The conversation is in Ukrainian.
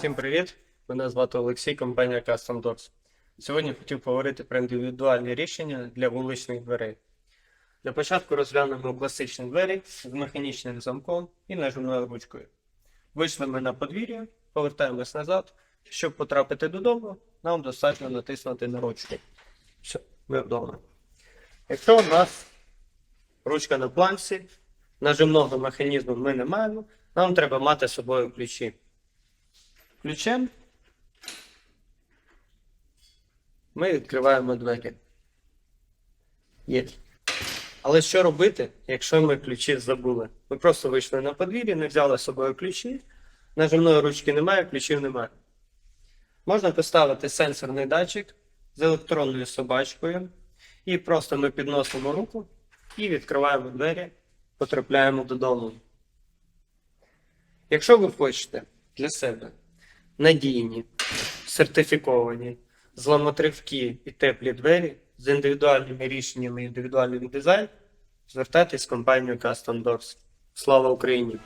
Всім привіт! Мене звати Олексій, компанія Custom Doors. Сьогодні хотів поговорити про індивідуальні рішення для вуличних дверей. Для початку розглянемо класичні двері з механічним замком і нажимною ручкою. Вийшли ми на подвір'я, повертаємось назад. Щоб потрапити додому, нам достатньо натиснути на ручку. Все, ми вдома. Якщо у нас ручка на планці, нажимного механізму ми не маємо, нам треба мати з собою ключі. Ключем ми відкриваємо двері. Є. Але що робити, якщо ми ключі забули? Ми просто вийшли на подвір'я, не взяли з собою ключі, нажимної ручки немає, ключів немає. Можна поставити сенсорний датчик з електронною собачкою, і просто ми підносимо руку і відкриваємо двері, потрапляємо додому. Якщо ви хочете для себе надійні, сертифіковані, зламотривкі і теплі двері з індивідуальними рішеннями і індивідуальним дизайном, звертайтесь в компанію Custom Doors. Слава Україні!